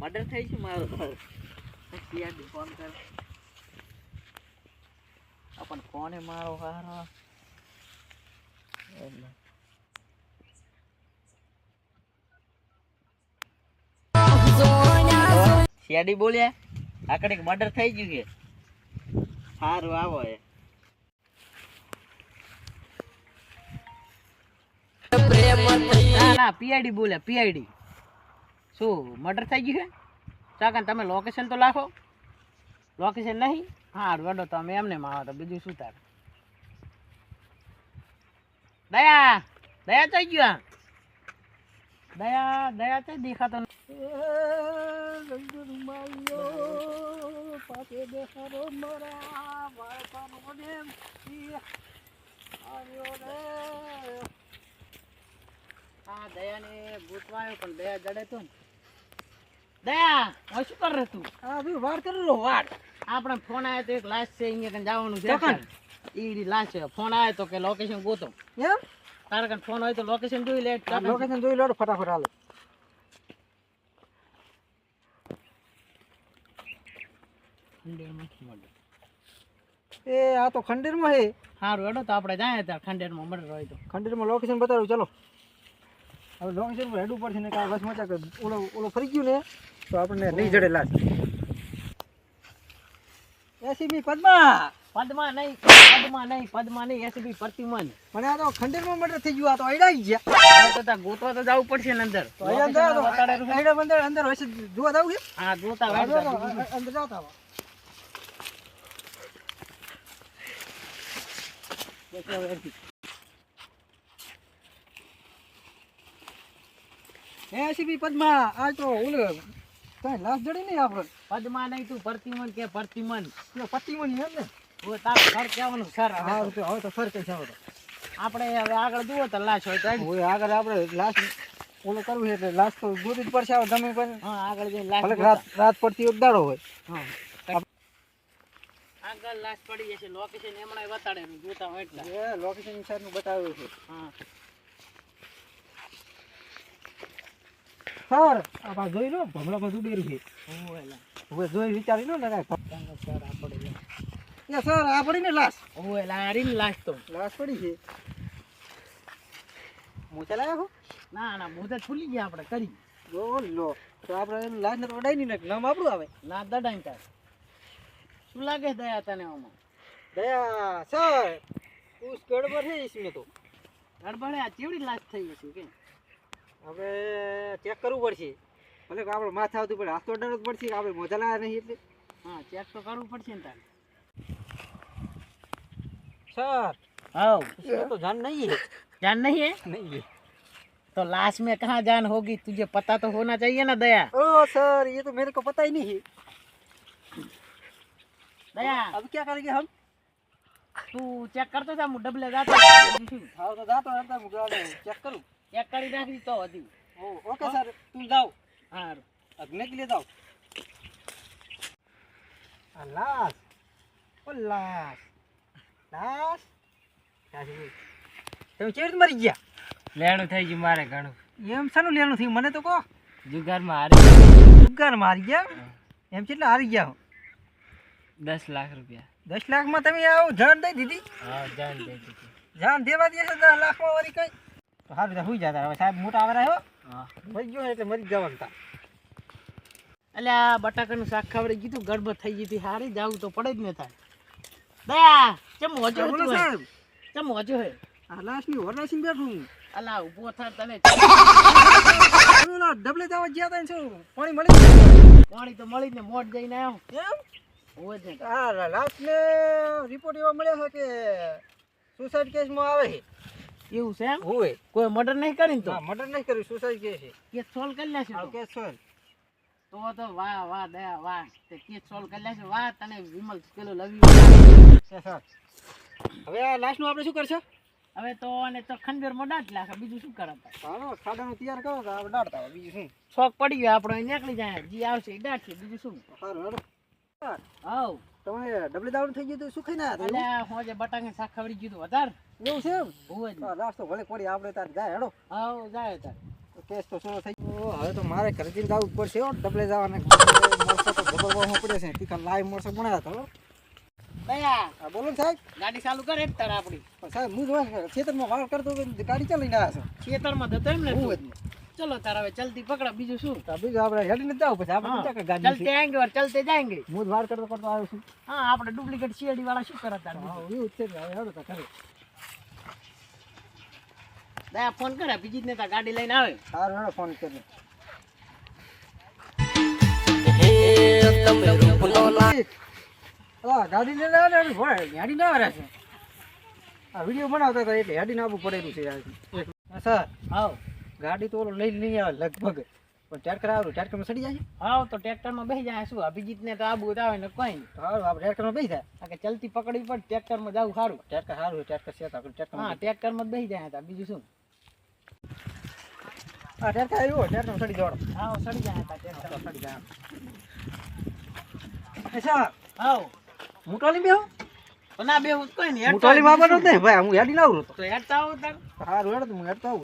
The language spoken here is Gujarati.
મર્ડર થઈ છે મારું સીઆરડી ફોન મારો. હારો એટલે. બોલ્યા આકડે મર્ડર થઈ ગયું છે. સારું આવો એ. પીઆઈડી બોલે પીઆઈડી શું મર્ડર થઈ ગયું છે? ચાકન તમે લોકેશન તો લાખો. લોકેશન નહીં હા વડો તમે એમને માવો તો બીજું શું તાર દયા દયા થઈ ગયો દયા દયા થઈ દેખાતો હા દયાને ગોતવાયો પણ દયા જડે તો દયા હવે શું કરે તું? હા ભાઈ કરી વાર આપણે ફોન આવ્યો તો એક લાશ છે અહીંયા કને જવાનું છે ચોકન. ઈ લાશ છે. ફોન આવ્યો તો કે લોકેશન ગોતો. એમ? તારે કને ફોન હોય તો લોકેશન જોઈ લે લોકેશન જોઈ લો ફટાફટ હાલો. એ આ તો ખંડેરમાં હે. સારું હેડો તો આપણે જાય ત્યાં ખંડેરમાં મર્ડર હોય તો. ખંડેરમાં લોકેશન બતાવ્યું ચલો. હવે લોકેશન પર ઉપર છે ને કાંઈ બસ મજા કર ઓલો ઓલો ફરી ગયું ને તો આપણને નહીં જડે લાશ એસીબી પદ્મા! પદ્મા નહીં પદ્મા નહીં પદ્મા નહીં એસીબી પ્રતિમન. મને આ તો ખંડેરમાં મર્ડર થઈ ગયું આ તો અડાઈ ગયા. તો ગોતવા તો જવું પડશે ને અંદર. તો અહીંયા અંદર અંદર હશે જોવા જાવ કે હા જોતા. અંદર જાતા આવો. હે એસીબી પદ્મા આ તો ઓલો કઈ લાશ જડી નહીં આપણે. પદ્મા નહીં તું પ્રતિમન કે પ્રતિમન પ્રતિમન એમ ને? હવે તાર ઘર કહેવાનું સર હા તો હવે તો સર કઈ છે આપણે હવે આગળ જુઓ તો લાશ હોય તો. હવે આગળ આપણે લાશ ઓલો કરવું છે એટલે લાશ તો ગોતી જ પડશે તમે પણ હા આગળ જઈને લાશ રાત રાત પડતી એક દાડો હોય. હા. આગળ લાશ પડી જશે લોકેશન એમણે બતાડે જોતા હોય એટલે. એ લોકેશનનું બતાવ્યું છે. હા. સર આ જોઈ લો ભમરા બધું બેરું છે. હવે જોઈ વિચારી લો ને એ સર આ પડી ને લાશ. ઓય લારી ને લાશ તો લાશ પડી છે. મોચા લાયા છો ના ના મૂછા છૂલી ગયા આપણે કરી જો લો તો આપણે લાશ ને રડાઈ ની નાખ. નામ આપણું આવે. ના દડાઈ તાર શું લાગે દયા તને આમાં? દયા સર તું ગડબડ છે ઈસમે તો. ગડબડે આ ચેવડી લાશ થઈ ગઈ છે કે? આપણે ચેક કરવું પડશે ભલે કે આપણે માથે આવતું પડે હાથ તો અડાડવું જ પડશે કે આપણે મોજા લાયા નહીં એટલે હા ચેક તો કરવું પડશે ને તારે सर हाउ इसमें तो जान नहीं है जान नहीं है नहीं है तो लाश में कहाँ जान होगी तुझे पता तो होना चाहिए ना दया ओ सर ये तो मेरे को पता ही नहीं है दया अब क्या करेंगे हम તું ચેક કરતો જા હું ડબલે જાતો हाँ तो जाता रहता मुझे चेक करूँ એક કાઢી નાખી તો હતી ઓકે સર તું જાઓ હા અગ્ને કે લે જાઓ આ ઓ લાશ. લાસ કાશી તમે મરી ગયા? લેણું થઈ ગયું મારે ઘણું. એમ શાનું લેણું થયું? મને તો કહો. જુગારમાં હારી જુગારમાં હારી ગયા? એમ કેટલા હારી ગયા દસ લાખ રૂપિયા. દસ લાખમાં તમે આવું જાણ દઈ દીધી? હા જાણ દઈ દેવા દે દસ લાખમાં વાળી કઈ? સારું ત્યાં સુઈ જતા. હવે સાહેબ મોટા આવે રહ્યો મરી ગયો એટલે મરી જવાનું તા. એટલે આ બટાકાનું શાક ખાવડી કીધું ગડબડ થઈ ગઈ હતી. હારી જાવું તો પડે જ ને થાય દયા ચમ હોજો? સાહેબ. ચમ હોજો હે? આ લાશની વરરાશી બેઠું અલા ઊભો થા તને. તમે ડબલે જવા ગયા તા ને શું પાણી મળી પાણી તો મળી ને મોટ જઈને આવ્યો કેમ હોય જ આ આ લાશને રિપોર્ટ એવા મળ્યા છે કે સુસાઇડ કેસમાં આવે છે. એવું છે એમ? હોય. કોઈ મર્ડર નહીં કરીને તો? મર્ડર નહીં કર્યું સુસાઈડ કે છે. કેસ સોલ્વ કરી લેશે કે કેસ સોલ તો તો વાહ વાહ દયા વાહ. તે કેસ સોલ્વ કરી લેશે વાહ તને વિમલ પેલો લવી છે સર હવે આ નું આપણે શું કરશું? હવે તો અને તો ખંડેરમાં દાંત લાગે બીજું શું કરતા હાલો ખાડાનું તૈયાર કરો તો આપણે દાડતા બીજું શું? શોખ પડી ગયો આપણો. નીકળી જાય. જી આવશે છે. બીજું શું? સારું હાલો. હવ. તમે ડબલી દાવણ થઈ ગયું તો ખાઈને આવ્યા એટલે હોજે બટાકા શાક ખવડી ગયું વધાર. એવું છે એમ? તો હા, નાસ્તો ભલે પડી આપણે તાર જાય હેડો. આવ જાય તાર. કેસ તો શરૂ થઈ ગયો. હવે તો મારે ખરીદીને જવું જ પડશે હો ડબલે જવાને. મોરસો તો ભગવવામાં પડે છે. તીખા લાઈવ મોરસો બનાવ્યા તો હો. હા બોલો ને સાહેબ. ગાડી ચાલુ કરે જ તાર આપણી સાહેબ હું જો ખેતરમાં વાળ કરતો ને ગાડી ચાલીને આવ્યા ખેતરમાં તો એમ ને છો. ચલો તારા હવે જલ્દી પકડા બીજું શું? બીજું આપડે હેડી ને આવું પછી આપણે ચલતે આएंगे और चलते जाएंगे હું વાર કરતો કરતો આવ્યો છું. હા આપડે ડુપ્લિકેટ સીએડી વાળા શું કરે તારે હા એવું છે હવે હેડો તો કરે દયા ફોન કરે બીજી ને નેતા ગાડી લઈને આવે. સારું હેડો ફોન કરે હા રૂપનો લા ગાડી લઈને આવે ને ભોળે ગાડી ના આવે છે. આ વિડિયો બનાવતા હતા એટલે હેડી નાબુ પડેલું છે સર. આવ. ગાડી તો ઓલો લઈ નહીં આવે લગભગ. પણ ટ્રેક્ટર આવ્યું ટ્રેક્ટરમાં સડી જાય? હા તો ટ્રેક્ટરમાં બેસી જાય. શું અભિજીત ને તો આબુ આવે ને કોઈ નહીં. સારું આપણે ટ્રેક્ટરમાં બેસી જાય. કે ચલતી પકડવી પડે ટ્રેક્ટરમાં જવું સારું. ટ્રેક્ટર સારું ટ્રેક્ટર છે આપણે હા ટ્રેક્ટરમાં જ બેસી જાય હતા બીજું શું? હા ટ્રેક્ટર આવ્યું ટ્રેક્ટરમાં સડી જવાનો. હા સડી જાય હતા ટ્રેક્ટર સડી જાય. અચ્છા આવ હું ટોલી બેહું? તો ના બેહું કોઈ નહીં. હું ટોલી મારવાનો જ ભાઈ હું હેડી લાવું આવું તો હેડતા આવું તાર. સારું રોડ તો હું હેડતા આવું.